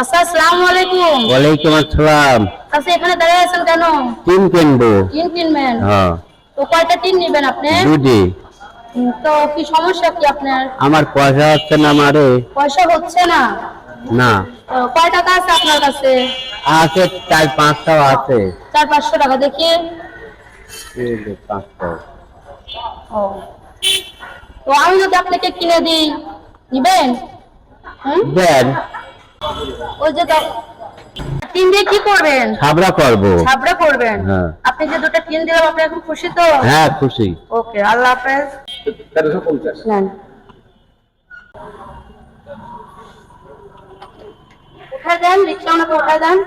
আচ্ছা আসসালামু আলাইকুম ওয়ালাইকুম আসসালাম। আচ্ছা এখানে দাঁড়িয়ে আছেন কেন? টিন কিনবো। টিন কিনবেন? হ্যাঁ। তো কয়টা টিন নেবেন আপনি? দুটি। তো কি সমস্যা কি আপনার? আমার পয়সা হচ্ছে না মারে। পয়সা হচ্ছে না? না। কয় টাকা আছে আপনার কাছে? আছে চার পাঁচটাও আছে। চার পাঁচশো টাকা দেখি। পাঁচটাও। ও। তো আমি যদি আপনাকে কিনে দিই নিবেন? দেন। ওই যে টিন দিয়ে কি করবেন? সাবরা করব। ছাবড়া করবেন? হ্যাঁ। আপনি যে দুটো টিন দিলাম আপনি এখন খুশি তো? হ্যাঁ খুশি। ওকে আল্লাহ হাফেজ। নেন। উঠায় দেন রিক্সা ওনাকে উঠায় দেন।